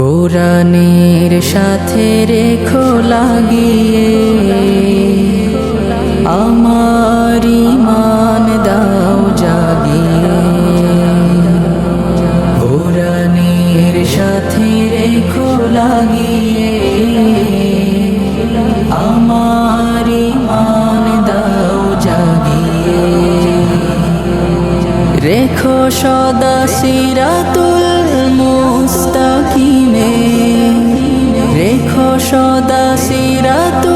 কোরআনের সাথে রেখো লাগিয়ে আমার ইমান দাও জাগিয়ে। কোরআনের সাথে রেখো লাগিয়ে আমার ইমান দাও জাগিয়ে। রেখো সদা সিরাত সদা সিরাতু